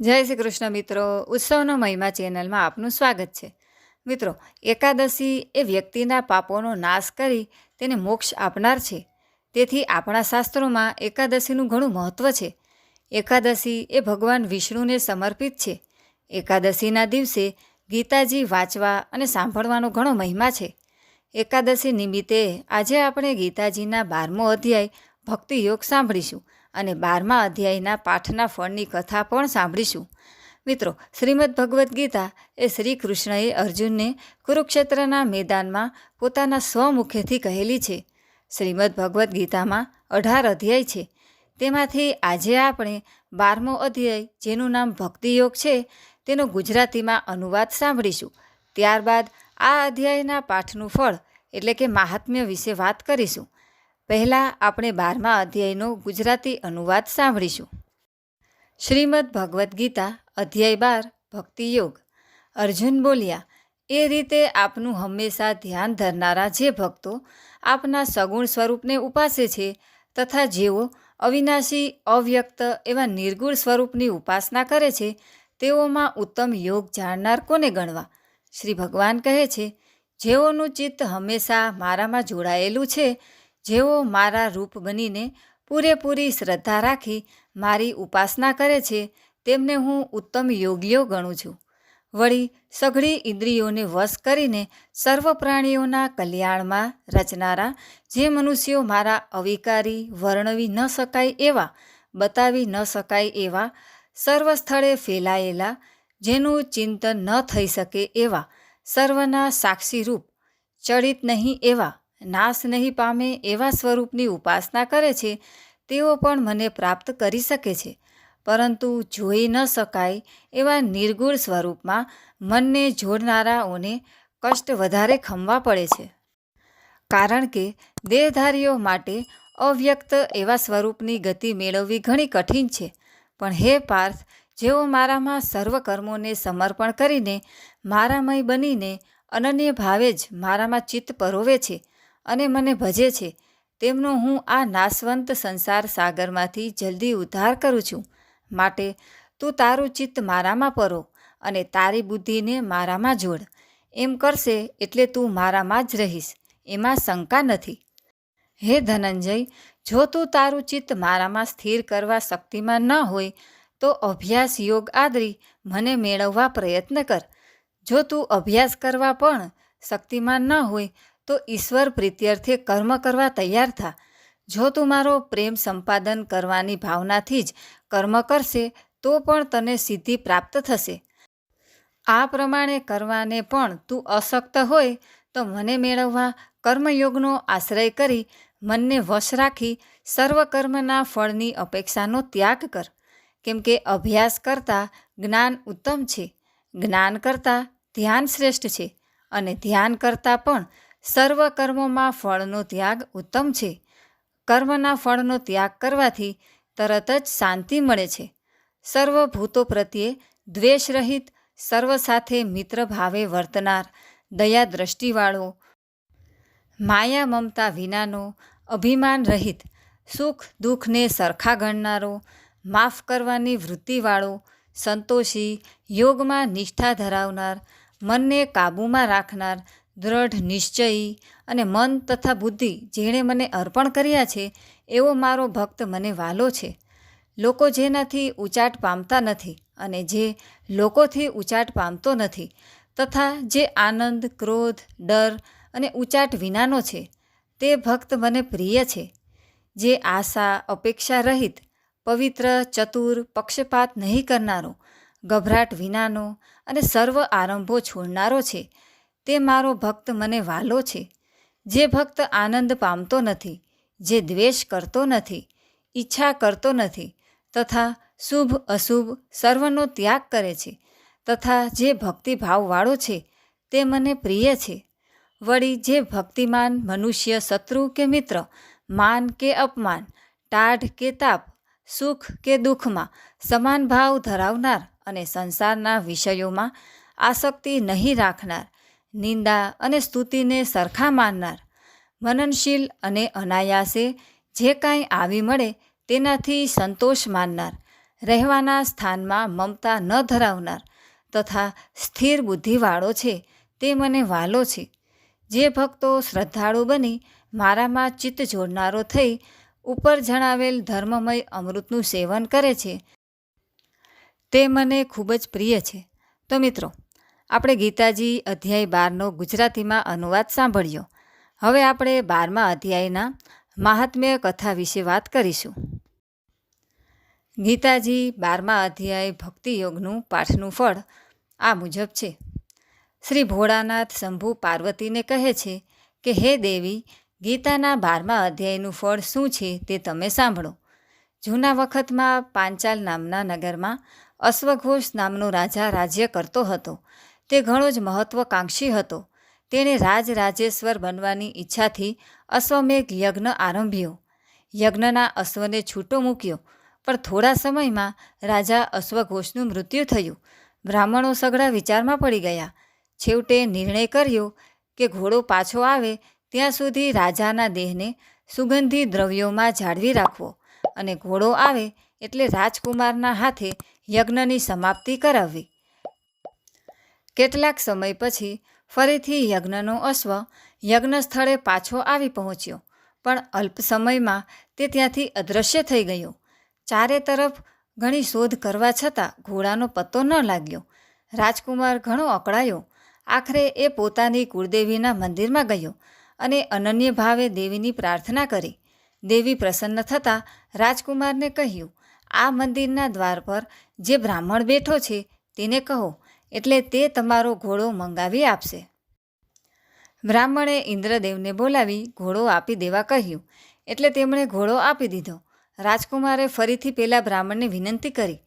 જય શ્રી કૃષ્ણ મિત્રો, ઉત્સવનો મહિમા ચેનલમાં આપનું સ્વાગત છે. મિત્રો, એકાદશી એ વ્યક્તિના પાપોનો નાશ કરી તેને મોક્ષ આપનાર છે. તેથી આપણા શાસ્ત્રોમાં એકાદશીનું ઘણું મહત્ત્વ છે. એકાદશી એ ભગવાન વિષ્ણુને સમર્પિત છે. એકાદશીના દિવસે ગીતાજી વાંચવા અને સાંભળવાનો ઘણો મહિમા છે. એકાદશી નિમિત્તે આજે આપણે ગીતાજીના બારમો અધ્યાય ભક્તિ યોગ સાંભળીશું અને બારમા અધ્યાયના પાઠના ફળની કથા પણ સાંભળીશું. મિત્રો, શ્રીમદ ભગવદ્ ગીતા એ શ્રી કૃષ્ણએ અર્જુનને કુરુક્ષેત્રના મેદાનમાં પોતાના સ્વમુખેથી કહેલી છે. શ્રીમદ ભગવદ્ ગીતામાં અઢાર અધ્યાય છે. તેમાંથી આજે આપણે બારમો અધ્યાય, જેનું નામ ભક્તિયોગ છે, તેનો ગુજરાતીમાં અનુવાદ સાંભળીશું. ત્યારબાદ આ અધ્યાયના પાઠનું ફળ એટલે કે મહાત્મ્ય વિશે વાત કરીશું. પહેલાં આપણે બારમા અધ્યાયનો ગુજરાતી અનુવાદ સાંભળીશું. શ્રીમદ ભગવદ્ ગીતા, અધ્યાય બાર ભક્તિયોગ અર્જુન બોલ્યા, એ રીતે આપનું હંમેશા ધ્યાન ધરનારા જે ભક્તો આપના સગુણ સ્વરૂપને ઉપાસે છે તથા જેઓ અવિનાશી, અવ્યક્ત એવા નિર્ગુણ સ્વરૂપની ઉપાસના કરે છે, તેઓમાં ઉત્તમ યોગ જાણનાર કોને ગણવા? શ્રી ભગવાન કહે છે, જેઓનું ચિત્ત હંમેશા મારામાં જોડાયેલું છે જેઓ મારા રૂપ બનીને પૂરેપૂરી શ્રદ્ધા રાખી મારી ઉપાસના કરે છે, તેમને હું ઉત્તમ યોગીઓ ગણું છું. વળી સઘળી ઇન્દ્રિયોને વશ કરીને સર્વ પ્રાણીઓના કલ્યાણમાં રચનારા જે મનુષ્યો મારા અવિકારી વર્ણવી ન શકાય એવા, બતાવી ન શકાય એવા, સર્વ સ્થળે ફેલાયેલા, જેનું ચિંતન ન થઈ શકે એવા, સર્વના સાક્ષીરૂપ, ચડિત નહીં એવા નાશ નહીં પામે એવા સ્વરૂપની ઉપાસના કરે છે, તેઓ પણ મને પ્રાપ્ત કરી શકે છે. પરંતુ જોઈ ન શકાય એવા નિર્ગુણ સ્વરૂપમાં મનને જોડનારાઓને કષ્ટ વધારે ખમવા પડે છે. કારણ કે દેહધારીઓ માટે અવ્યક્ત એવા સ્વરૂપની ગતિ મેળવવી ઘણી કઠિન છે. પણ હે પાર્થ, જેઓ મારામાં સર્વ કર્મોને સમર્પણ કરીને મારામય બનીને અનન્ય ભાવે જ મારામાં ચિત્ત પરોવે છે અને મને ભજે છે. તેમનો હું આ નાશવંત સંસાર સાગરમાંથી જલ્દી ઉદ્ધાર કરું છું. માટે તું તારું ચિત્ત મારામાં પરો અને તારી બુદ્ધિને મારામાં જોડ. એમ કરશે એટલે તું મારામાં જ રહીશ. એમાં શંકા નથી. હે ધનંજય, જો તું તારું ચિત્ત મારામાં સ્થિર કરવા શક્તિમાં ન હોય, તો અભ્યાસ યોગ આદરી મને મેળવવા પ્રયત્ન કર. જો તું અભ્યાસ કરવા પણ શક્તિમાન ન હોય તો ઈશ્વર પ્રીત્યર્થે કર્મ કરવા તૈયાર થા. જો તું મારો પ્રેમ સંપાદન કરવાની ભાવનાથી જ કર્મ કરશે, તો પણ તને સિદ્ધિ પ્રાપ્ત થશે. આ પ્રમાણે કરવાને પણ તું અશક્ત હોય, તો મને મેળવવા કર્મયોગનો આશ્રય કરી, મનને વશ રાખી, સર્વ કર્મના ફળની અપેક્ષાનો ત્યાગ કર. કેમ કે અભ્યાસ કરતાં જ્ઞાન ઉત્તમ છે. જ્ઞાન કરતાં ધ્યાન શ્રેષ્ઠ છે અને ધ્યાન કરતાં પણ સર્વ કર્મોમાં ફળનો ત્યાગ ઉત્તમ છે. કર્મના ફળનો ત્યાગ કરવાથી તરત જ શાંતિ મળે છે. સર્વ ભૂતો પ્રત્યે દ્વેષ રહિત, સર્વ સાથે મિત્ર ભાવે વર્તનાર, દયા દ્રષ્ટિવાળો, માયા મમતા વિનાનો, અભિમાન રહિત, સુખ દુઃખને સરખા ગણનારો, માફ કરવાની વૃત્તિવાળો, સંતોષી, યોગમાં નિષ્ઠા ધરાવનાર, મનને કાબૂમાં રાખનાર દ્રઢ નિશ્ચયી અને મન તથા બુદ્ધિ જેણે મને અર્પણ કર્યા છે, એવો મારો ભક્ત મને વાલો છે. લોકો જેનાથી ઉચાટ પામતા નથી અને જે લોકોથી ઉચાટ પામતો નથી તથા જે આનંદ, ક્રોધ, ડર અને ઉચાટ વિનાનો છે, તે ભક્ત મને પ્રિય છે. જે આશા, અપેક્ષા રહિત, પવિત્ર, ચતુર, પક્ષપાત નહીં કરનારો, ગભરાટ વિનાનો અને સર્વ આરંભો છોડનારો છે તે મારો ભક્ત મને વાલો છે. જે ભક્ત આનંદ પામતો નથી, જે દ્વેષ કરતો નથી, ઈચ્છા કરતો નથી, તથા શુભ અશુભ સર્વનો ત્યાગ કરે છે, તથા જે ભક્તિભાવવાળો છે, તે મને પ્રિય છે. વળી જે ભક્તિમાન મનુષ્ય શત્રુ કે મિત્ર, માન કે અપમાન, ટાઢ કે તાપ, સુખ કે દુઃખમાં સમાન ભાવ ધરાવનાર અને સંસારના વિષયોમાં આસક્તિ નહીં રાખનાર નિંદા અને સ્તુતિને સરખા માનનાર, મનનશીલ અને અનાયાસે જે કાંઈ આવી મળે તેનાથી સંતોષ માનનાર, રહેવાના સ્થાનમાં મમતા ન ધરાવનાર તથા સ્થિર બુદ્ધિવાળો છે તે મને વાલો છે. જે ભક્તો શ્રદ્ધાળુ બની મારામાં ચિત્ત જોડનારો થઈ ઉપર જણાવેલ ધર્મમય અમૃતનું સેવન કરે છે, તે મને ખૂબ જ પ્રિય છે. તો મિત્રો આપણે ગીતાજી અધ્યાય બારનો ગુજરાતીમાં અનુવાદ સાંભળ્યો. હવે આપણે બારમા અધ્યાયના મહાત્મ્ય કથા વિશે વાત કરીશું. ગીતાજી બારમા અધ્યાય ભક્તિ યોગનું પાઠનું ફળ આ મુજબ છે. શ્રી ભોળાનાથ શંભુ પાર્વતીને કહે છે કે, હે દેવી, ગીતાના બારમા અધ્યાયનું ફળ શું છે તે તમે સાંભળો. જૂના વખતમાં પાંચાલ નામના નગરમાં અશ્વઘોષ નામનો રાજા રાજ્ય કરતો હતો. તે ઘણો જ મહત્વકાંક્ષી હતો. તેણે રાજરાજેશ્વર બનવાની ઈચ્છાથી અશ્વમેઘ યજ્ઞ આરંભ્યો. યજ્ઞના અશ્વને છૂટો મૂક્યો, પણ થોડા સમયમાં રાજા અશ્વઘોષનું મૃત્યુ થયું. બ્રાહ્મણો સઘળા વિચારમાં પડી ગયા. છેવટે નિર્ણય કર્યો કે ઘોડો પાછો આવે ત્યાં સુધી રાજાના દેહને સુગંધી દ્રવ્યોમાં જાળવી રાખવો અને ઘોડો આવે એટલે રાજકુમારના હાથે યજ્ઞની સમાપ્તિ કરાવવી. કેટલાક સમય પછી ફરીથી યજ્ઞનો અશ્વ યજ્ઞ સ્થળે પાછો આવી પહોંચ્યો, પણ અલ્પ સમયમાં તે ત્યાંથી અદૃશ્ય થઈ ગયો. ચારે તરફ ઘણી શોધ કરવા છતાં ઘોડાનો પત્તો ન લાગ્યો. રાજકુમાર ઘણો અકળાયો. આખરે એ પોતાની કુળદેવીના મંદિરમાં ગયો અને અનન્ય ભાવે દેવીની પ્રાર્થના કરી. દેવી પ્રસન્ન થતાં રાજકુમારને કહ્યું, આ મંદિરના દ્વાર પર જે બ્રાહ્મણ બેઠો છે, તેને કહો એટલે તે તમારો ઘોડો મંગાવી આપશે. બ્રાહ્મણે ઇન્દ્રદેવને બોલાવી ઘોડો આપી દેવા કહ્યું. એટલે તેમણે ઘોડો આપી દીધો. રાજકુમારે ફરીથી પેલા બ્રાહ્મણને વિનંતી કરી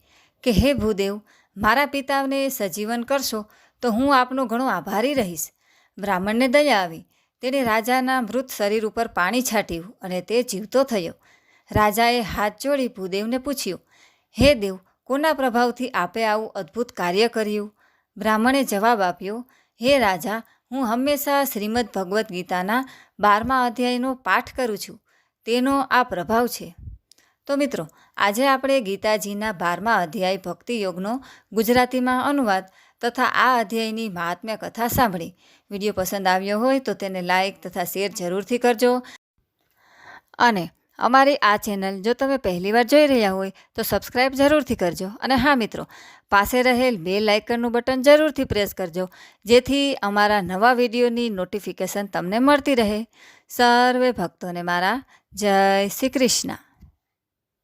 કે, હે ભૂદેવ, મારા પિતાને સજીવન કરશો તો હું આપનો ઘણો આભારી રહીશ. બ્રાહ્મણને દયા આવી. તેણે રાજાના મૃત શરીર ઉપર પાણી છાંટ્યું અને તે જીવતો થયો. રાજાએ હાથ જોડી ભૂદેવને પૂછ્યું, હે દેવ, કોના પ્રભાવથી આપે આવું અદ્ભુત કાર્ય કર્યું? બ્રાહ્મણે જવાબ આપ્યો, હે રાજા, હું હંમેશા શ્રીમદ ભગવદ્ ગીતાના બારમા અધ્યાયનો પાઠ કરું છું. તેનો આ પ્રભાવ છે. તો મિત્રો, આજે આપણે ગીતાજીના બારમા અધ્યાય ભક્તિ યોગનો ગુજરાતીમાં અનુવાદ તથા આ અધ્યાયની મહાત્મ્ય કથા સાંભળી. વીડિયો પસંદ આવ્યો હોય તો તેને લાઇક તથા શેર જરૂરથી કરજો. અને અમારી આ ચેનલ જો તમે પહેલીવાર જોઈ રહ્યા હોય તો સબસ્ક્રાઇબ જરૂરથી કરજો અને હા મિત્રો, પાસે રહેલ બે લાઇકનનું બટન જરૂરથી પ્રેસ કરજો, જેથી અમારા નવા વિડીયોની નોટિફિકેશન તમને મળતી રહે. સર્વે ભક્તોને મારા જય શ્રી કૃષ્ણ.